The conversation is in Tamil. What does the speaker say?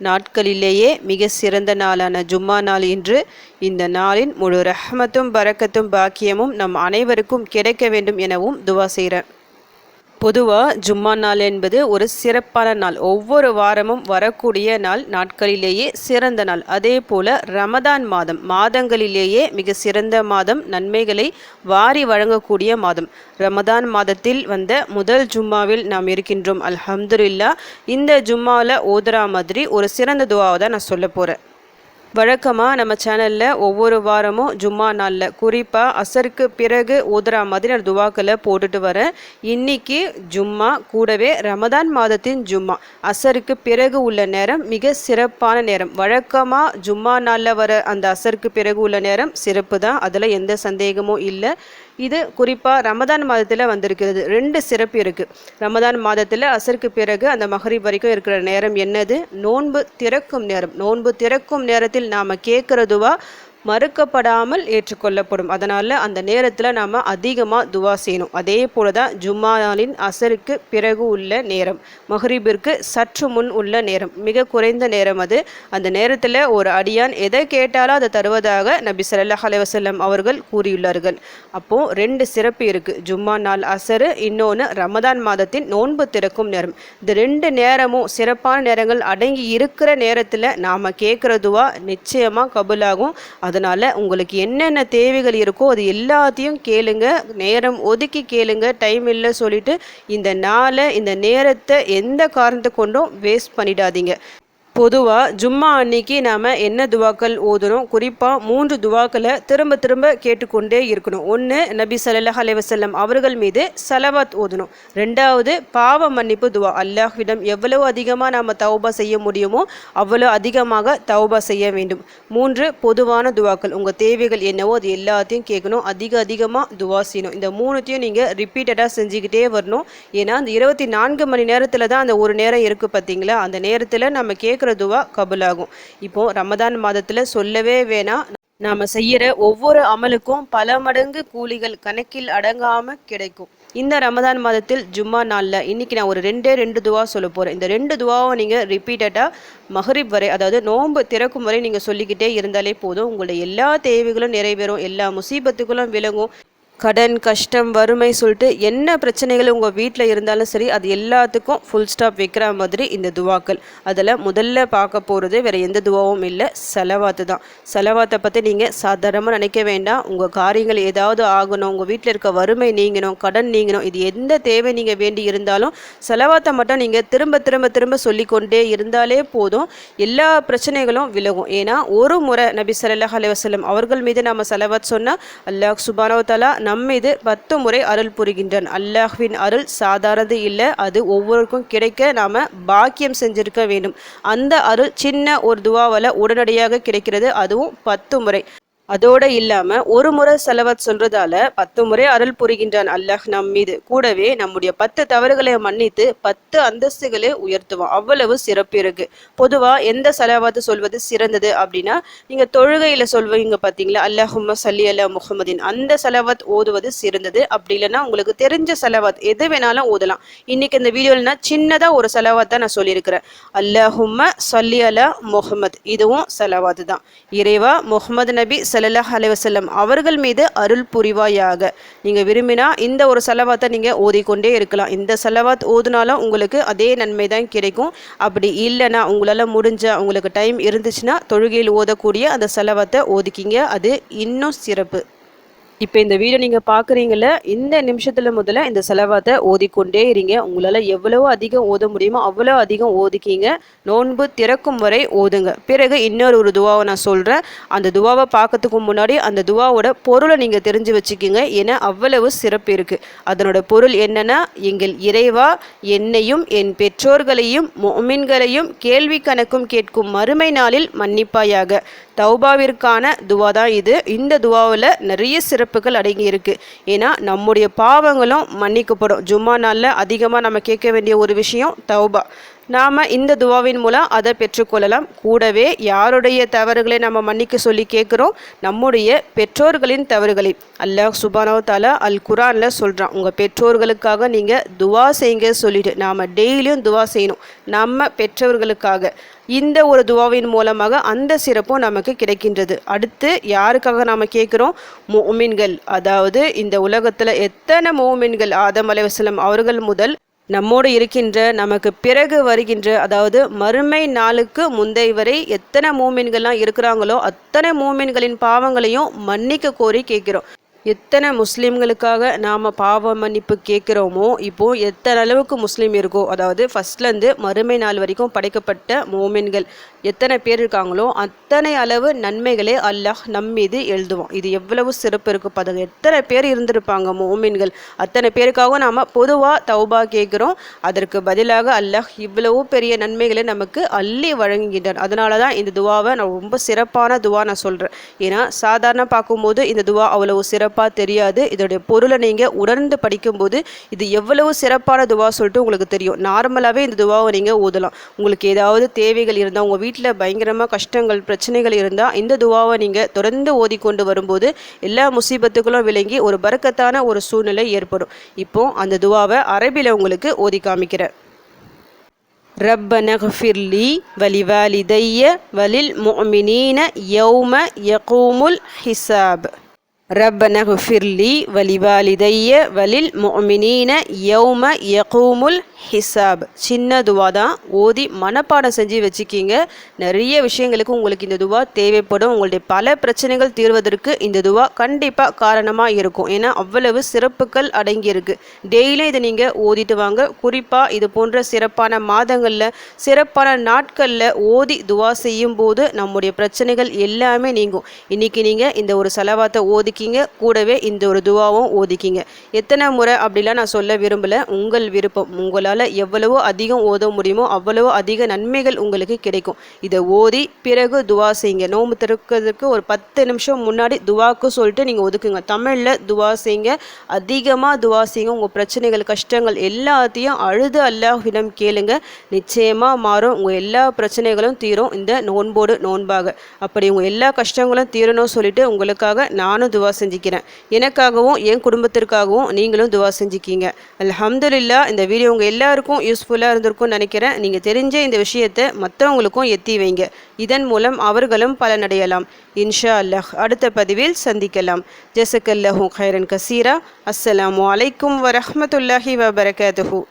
நாட்களிலேயே மிக சிறந்த நாளான ஜும்மா நாள் இன்று. இந்த நாளின் முழு ரஹ்மத்தும் பறக்கத்தும் பாக்கியமும் நம் அனைவருக்கும் கிடைக்க வேண்டும் எனவும் துவா செய்கிறேன் பொதுவாக ஜும்மா நாள் என்பது ஒரு சிறப்பான நாள். ஒவ்வொரு வாரமும் வரக்கூடிய நாள் நாட்களிலேயே சிறந்த நாள். அதே போல ரமதான் மாதம் மாதங்களிலேயே மிக சிறந்த மாதம் நன்மைகளை வாரி வழங்கக்கூடிய மாதம். ரமதான் மாதத்தில் வந்த முதல் ஜும்மாவில் நாம் இருக்கின்றோம். அல்ஹம்துல்லா இந்த ஜும்மாவில் ஓதுறா மாதிரி ஒரு சிறந்த துவாவை தான் நான் சொல்ல போகிறேன் வழக்கமாக நம்ம சேனலில் ஒவ்வொரு வாரமும் ஜும்மா நாளில். குறிப்பாக அசருக்கு பிறகு ஓதுறா மாதிரி நான் துவாக்களை போட்டுட்டு வரேன். இன்னைக்கு ஜும்மா கூடவே ரமதான் மாதத்தின் ஜும்மா. அசருக்கு பிறகு உள்ள நேரம் மிக சிறப்பான நேரம். வழக்கமாக ஜும்மா நாளில் வர அந்த அசருக்கு பிறகு உள்ள நேரம் சிறப்பு தான். அதில் எந்த சந்தேகமும் இல்லை. இது குறிப்பாக ரமதான் மாதத்தில் வந்திருக்கிறது. ரெண்டு சிறப்பு இருக்குது ரமதான் மாதத்தில் அசருக்கு பிறகு அந்த மகரி வரைக்கும் இருக்கிற நேரம் என்னது? நோன்பு திறக்கும் நேரம். நோன்பு திறக்கும் நேரத்தில் நாம் கேட்குறதுவா மறுக்கப்படாமல் ஏற்றுக்கொள்ளப்படும். அதனால் அந்த நேரத்தில் நாம் அதிகமாக துவா செய்யணும். அதே போல தான் ஜும்மா நாளின் அசருக்கு பிறகு உள்ள நேரம் மஹரீபிற்கு சற்று முன் உள்ள நேரம் மிக குறைந்த நேரம் அது. அந்த நேரத்தில் ஒரு அடியான் எதை கேட்டாலும் அதை தருவதாக நபி சல்லாஹ் அலைவசல்லம் அவர்கள் கூறியுள்ளார்கள். அப்போது ரெண்டு சிறப்பு இருக்குது ஜும்மா நாள் அசரு இன்னொன்று ரமதான் மாதத்தின் நோன்பு திறக்கும் நேரம். இந்த ரெண்டு நேரமும் சிறப்பான நேரங்கள் அடங்கி இருக்கிற நேரத்தில் நாம் கேட்குறதுவா நிச்சயமாக கபுலாகும். அதனால் உங்களுக்கு என்னென்ன தேவைகள் இருக்கோ அது எல்லாத்தையும் கேளுங்க. நேரம் ஒதுக்கி கேளுங்க. டைம் இல்லை சொல்லிட்டு இந்த நாளை இந்த நேரத்தை எந்த காரணத்தை கொண்டும் வேஸ்ட் பண்ணிடாதீங்க. பொதுவாக ஜும்மா அன்னைக்கு நாம் என்ன துவாக்கள் ஓதுறோம்? குறிப்பாக மூன்று துவாக்களை திரும்ப திரும்ப கேட்டுக்கொண்டே இருக்கணும். ஒன்று நபி சல்லாஹ் அலைவசல்லம் அவர்கள் மீது சலவாத் ஓதணும். ரெண்டாவது பாவ மன்னிப்பு துவா. அல்லாஹ்விடம் எவ்வளவு அதிகமாக நாம் தௌபா செய்ய முடியுமோ அவ்வளோ அதிகமாக தௌபா செய்ய வேண்டும். மூன்று பொதுவான துவாக்கள். உங்கள் தேவைகள் என்னவோ அது எல்லாத்தையும் கேட்கணும். அதிக அதிகமாக துவா செய்யணும். இந்த மூணுத்தையும் நீங்கள் ரிப்பீட்டடாக செஞ்சுக்கிட்டே வரணும். ஏன்னா அந்த இருபத்தி நான்கு மணி நேரத்தில் தான் அந்த ஒரு நேரம் இருக்குது பார்த்தீங்களா அந்த நேரத்தில் நம்ம கேட்க கேட்குற துவா கபுலாகும். இப்போ ரமதான் மாதத்தில் சொல்லவே வேணாம். நாம் செய்கிற ஒவ்வொரு அமலுக்கும் பல மடங்கு கூலிகள் கணக்கில் அடங்காமல் கிடைக்கும். இந்த ரமதான் மாதத்தில் ஜும்மா நாளில் இன்றைக்கி நான் ஒரு ரெண்டே ரெண்டு துவா சொல்ல போகிறேன் இந்த ரெண்டு துவாவை நீங்கள் ரிப்பீட்டடாக மஹரிப் வரை அதாவது நோன்பு திறக்கும் வரை நீங்கள் சொல்லிக்கிட்டே இருந்தாலே போதும். உங்களுடைய எல்லா தேவைகளும் நிறைவேறும். எல்லா முசீபத்துகளும் விளங்கும். கடன் கஷ்டம் வறுமை சொல்லிட்டு என்ன பிரச்சனைகள் உங்கள் வீட்டில் இருந்தாலும் சரி அது எல்லாத்துக்கும் ஃபுல் ஸ்டாப் வைக்கிற மாதிரி இந்த துவாக்கள். அதில் முதல்ல பார்க்க போகிறது வேறு எந்த துவாவும் இல்லை செலவாத்து தான். செலவாத்தை பற்றி நீங்கள் சாதாரணமாக நினைக்க வேண்டாம். உங்கள் காரியங்கள் ஏதாவது ஆகணும் உங்கள் வீட்டில் இருக்க வறுமை நீங்கணும் கடன் நீங்கணும் இது எந்த தேவை நீங்கள் வேண்டி இருந்தாலும் செலவாத்தை மட்டும் நீங்கள் திரும்ப திரும்ப திரும்ப சொல்லிக்கொண்டே இருந்தாலே போதும். எல்லா பிரச்சனைகளும் விலகும். ஏன்னா ஒரு முறை நபி சல்லாஹ் அலைவாஸ்லம் அவர்கள் மீது நம்ம செலவாத் சொன்னால் அல்லாஹ் சுபானோ தலா நம்மீது பத்து முறை அருள் புரிகின்றான். அல்லாஹ்வின் அருள் சாதாரணது இல்லை. அது ஒவ்வொருக்கும் கிடைக்க நாம் பாக்கியம் செஞ்சிருக்க வேண்டும். அந்த அருள் சின்ன ஒரு துவாவில் உடனடியாக கிடைக்கிறது. அதுவும் பத்து முறை அதோடு இல்லாமல் ஒரு முறை செலவத் சொல்றதால பத்து முறை அருள் புரிகின்றான் அல்லாஹ் நம் மீது. கூடவே நம்முடைய பத்து தவறுகளை மன்னித்து பத்து அந்தஸ்துகளை உயர்த்துவோம் அவ்வளவு சிறப்பு இருக்கு. பொதுவாக எந்த செலவாத்து சொல்வது சிறந்தது அப்படின்னா நீங்கள் தொழுகையில் சொல்வீங்க பார்த்தீங்களா அல்லாஹும்ம சல்லி அல்லா முகமதின் அந்த செலவாத் ஓதுவது சிறந்தது. அப்படி இல்லைன்னா உங்களுக்கு தெரிஞ்ச செலவாத் எது வேணாலும் ஓதலாம். இன்னைக்கு இந்த வீடியோலனா சின்னதாக ஒரு தான் நான் சொல்லியிருக்கிறேன். அல்லாஹும்ம சல்லி அலா முகமது இதுவும் செலவாத்து தான் இறைவா முகமது நபி சல்லாஹ் அலைவசல்லம் அவர்கள் மீது அருள் புரிவாயாக. நீங்கள் விரும்பினா இந்த ஒரு செலவாத்தை நீங்கள் ஓதிக்கொண்டே இருக்கலாம். இந்த செலவாத் ஓதுனாலும் உங்களுக்கு அதே நன்மை தான் கிடைக்கும். அப்படி இல்லைன்னா உங்களால் முடிஞ்ச உங்களுக்கு டைம் இருந்துச்சுன்னா தொழுகையில் ஓதக்கூடிய அந்த செலவாத்தை ஓதிக்கிங்க. அது இன்னும் சிறப்பு. இப்போ இந்த வீடியோ நீங்கள் பார்க்குறீங்கள இந்த நிமிஷத்தில் முதல்ல இந்த செலவாத்தை ஓதிக்கொண்டே இருங்க. உங்களால் எவ்வளவோ அதிகம் ஓத முடியுமோ அவ்வளோ அதிகம் ஓதிக்கிங்க. நோன்பு திறக்கும் வரை ஓதுங்க. பிறகு இன்னொரு ஒரு துவாவை நான் சொல்கிறேன் அந்த துவாவை பார்க்கறதுக்கு முன்னாடி அந்த துவாவோட பொருளை நீங்கள் தெரிஞ்சு வச்சுக்கிங்க. ஏன்னா அவ்வளவு சிறப்பு இருக்குது அதனோட பொருள் என்னென்னா எங்கள் இறைவா என்னையும் என் பெற்றோர்களையும் மொமின்களையும் கேள்வி கணக்கும் கேட்கும் மறுமை நாளில் மன்னிப்பாயாக. தௌபாவிற்கான துவா தான் இது. இந்த துவாவில் நிறைய சிறப்பு சிறப்புகள் அடங்கி இருக்கு ஏன்னா நம்முடைய பாவங்களும் மன்னிக்கப்படும். ஜும்மா நாளில் அதிகமாக நம்ம கேட்க வேண்டிய ஒரு விஷயம் தௌபா. நாம் இந்த துவாவின் மூலம் அதை பெற்றுக்கொள்ளலாம் கூடவே யாருடைய தவறுகளை நம்ம மன்னிக்க சொல்லி கேட்குறோம்? நம்முடைய பெற்றோர்களின் தவறுகளை அல்லாஹ் சுபானோ தாலா அல் குரானில் சொல்கிறான் உங்கள் பெற்றோர்களுக்காக நீங்கள் துவா செய்யுங்க சொல்லிட்டு. நாம் டெய்லியும் துவா செய்யணும் நம்ம பெற்றவர்களுக்காக. இந்த ஒரு துவாவின் மூலமாக அந்த சிறப்பும் நமக்கு கிடைக்கின்றது. அடுத்து யாருக்காக நாம் கேட்குறோம்? மோமின்கள் அதாவது இந்த உலகத்தில் எத்தனை மோமின்கள் ஆதம் அலைவசலம் அவர்கள் முதல் நம்மோடு இருக்கின்ற நமக்கு பிறகு வருகின்ற அதாவது மறுமை நாளுக்கு முந்தை வரை எத்தனை மூமின்கள்லாம் இருக்கிறாங்களோ அத்தனை மூமின்களின் பாவங்களையும் மன்னிக்க கோரி கேட்கிறோம். எத்தனை முஸ்லீம்களுக்காக நாம் பாவ மன்னிப்பு கேட்குறோமோ இப்போது எத்தனை அளவுக்கு முஸ்லீம் இருக்கோ அதாவது ஃபஸ்ட்லேருந்து மறுமை நாள் வரைக்கும் படைக்கப்பட்ட மோமின்கள் எத்தனை பேர் இருக்காங்களோ அத்தனை அளவு நன்மைகளே அல்லாஹ் நம் மீது எழுதுவோம் இது எவ்வளவு சிறப்பு இருக்கும் பதவி எத்தனை பேர் இருந்திருப்பாங்க மோமின்கள்? அத்தனை பேருக்காகவும் நாம் பொதுவாக தௌபா கேட்குறோம். அதற்கு பதிலாக அல்லாஹ் இவ்வளவு பெரிய நன்மைகளை நமக்கு அள்ளி வழங்குகின்றார் அதனால தான் இந்த துவாவை நான் ரொம்ப சிறப்பான துவா நான் சொல்கிறேன் ஏன்னா சாதாரண பார்க்கும்போது இந்த துவா அவ்வளவு சிறப்பு சிறப்பாக தெரியாது இதோடைய பொருளை நீங்கள் உணர்ந்து படிக்கும்போது இது எவ்வளவு சிறப்பான துவா சொல்லிட்டு உங்களுக்கு தெரியும் நார்மலாகவே இந்த துவாவை நீங்கள் ஓதலாம் உங்களுக்கு ஏதாவது தேவைகள் இருந்தால் உங்கள் வீட்டில் வீட்டில் பயங்கரமாக கஷ்டங்கள் பிரச்சனைகள் இருந்தால் இந்த துவாவை நீங்கள் தொடர்ந்து ஓதிக்கொண்டு வரும்போது எல்லா முசீபத்துக்களும் விளங்கி ஒரு பறக்கத்தான ஒரு சூழ்நிலை ஏற்படும் இப்போ அந்த துவாவை அரபியில் உங்களுக்கு ஓதி காமிக்கிறேன் ربنا اغفر لي ولوالدي وللمؤمنين يوم يقوم الحساب ரப்பன ஹுஃபிர்லி வலிவாலிதைய வலில் மொமினீன யௌம யகூமுல் ஹிசாப் சின்ன துவா தான். ஓதி மனப்பாடம் செஞ்சு வச்சுக்கிங்க. நிறைய விஷயங்களுக்கு உங்களுக்கு இந்த துவா தேவைப்படும். உங்களுடைய பல பிரச்சனைகள் தீர்வதற்கு இந்த துவா கண்டிப்பாக காரணமாக இருக்கும். ஏன்னா அவ்வளவு சிறப்புகள் அடங்கியிருக்கு. டெய்லியும் இதை நீங்கள் ஓதிட்டு வாங்க. குறிப்பாக இது போன்ற சிறப்பான மாதங்களில் சிறப்பான நாட்களில் ஓதி துவா செய்யும் போது நம்முடைய பிரச்சனைகள் எல்லாமே நீங்கும். இன்றைக்கி நீங்கள் இந்த ஒரு செலவாத்தை ஓதி ஓதிக்கிங்க கூடவே இந்த ஒரு துவாவும் ஓதிக்கிங்க. எத்தனை முறை அப்படிலாம் நான் சொல்ல விரும்பலை. உங்கள் விருப்பம். உங்களால் எவ்வளவோ அதிகம் ஓத முடியுமோ அவ்வளவோ அதிக நன்மைகள் உங்களுக்கு கிடைக்கும். இதை ஓதி பிறகு துவா செய்யுங்க. நோம்பு திறக்கிறதுக்கு ஒரு பத்து நிமிஷம் முன்னாடி துவாக்கு சொல்லிட்டு நீங்கள் ஒதுக்குங்க. தமிழில் துவா செய்யுங்க. அதிகமாக துவா செய்யுங்க. உங்கள் பிரச்சனைகள் கஷ்டங்கள் எல்லாத்தையும் அழுது அல்லாஹிடம் கேளுங்க. நிச்சயமாக மாறும். உங்கள் எல்லா பிரச்சனைகளும் தீரும். இந்த நோன்போடு நோன்பாக. அப்படி உங்கள் எல்லா கஷ்டங்களும் தீரணும் சொல்லிட்டு உங்களுக்காக நானும் துவா செஞ்சுக்கிறேன். எனக்காகவும் என் குடும்பத்திற்காகவும் நீங்களும் துவா செஞ்சுக்கிங்க. அலமதுல்லா இந்த வீடியோ உங்கள் எல்லாருக்கும் யூஸ்ஃபுல்லாக இருந்திருக்கும்னு நினைக்கிறேன். நீங்கள் தெரிஞ்ச இந்த விஷயத்தை மற்றவங்களுக்கும் எத்தி வைங்க. இதன் மூலம் அவர்களும் பலனடையலாம். இன்ஷா அல்லாஹ் அடுத்த பதிவில் சந்திக்கலாம். ஜெசக்கல்லஹூ ஹைரன் கசீரா. அஸ்ஸலாம் அலைக்கும் வரமத்துல்லாஹி வபரகாத்துஹூ.